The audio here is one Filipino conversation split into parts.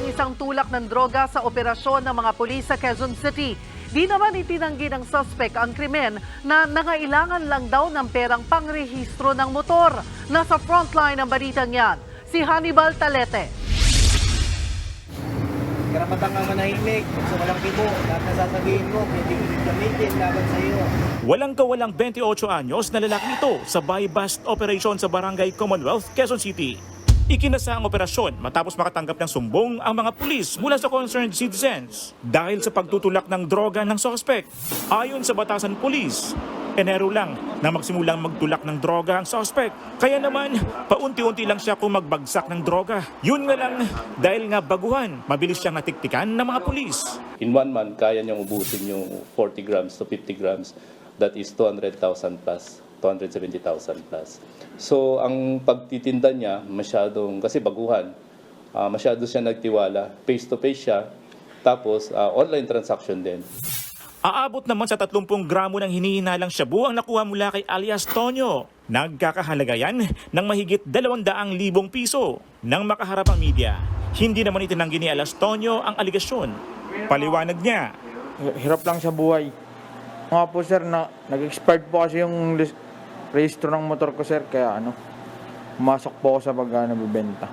ang isang tulak ng droga sa operasyon ng mga pulis sa Quezon City. Di naman itinanggi ng suspect ang krimen na nangailangan lang daw ng perang pangrehistro ng motor. Nasa frontline ng balitang yan, si Hannibal Talete. Karapatan kang manahimik, sa walang kibo, lahat na sasabihin mo, pwede gamitin laban sa iyo. Walang kawalang 28 anyos na lalaki ito sa buy-bust operation sa Barangay Commonwealth, Quezon City. Ikinasa ang operasyon matapos makatanggap ng sumbong ang mga pulis mula sa concerned citizens dahil sa pagtutulak ng droga ng suspect. Ayon sa batasan pulis, Enero lang na magsimulang magtulak ng droga ang suspect. Kaya naman, paunti-unti lang siya kung magbagsak ng droga. Yun nga lang, dahil nga baguhan, mabilis siyang natiktikan ng mga pulis. In one month, kaya niyang ubusin yung 40 grams to 50 grams. That is 200,000 plus, 270,000 plus. So, ang pagtitinda niya, masyadong, kasi baguhan, ah, masyado siya nagtiwala. Face-to-face siya, tapos ah, online transaction din. Aabot naman sa 30 gramo ng hinihinalang shabu ang nakuha mula kay alias Tonyo. Nagkakahalaga yan ng mahigit 200,000 piso. Nang makaharap ang media, hindi naman itinanggi ni alias Tonyo ang aligasyon. Paliwanag niya, hirap lang sa buhay. Nga po sir, na, nag-expired po kasi yung rehistro ng motor ko sir, kaya ano, pumasok po ako sa pag uh, nabibenta.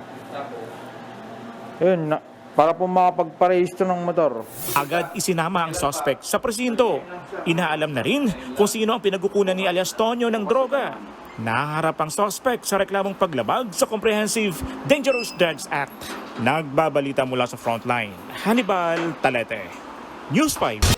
Yun, na, para po makapagparehistro ng motor. agad isinama ang suspect sa presinto. Inaalam na rin kung sino ang pinagkukunan ni alias Tonyo ng droga. Naharap ang suspect sa reklamong paglabag sa Comprehensive Dangerous Drugs Act. Nagbabalita mula sa frontline. Hannibal Talete. News 5.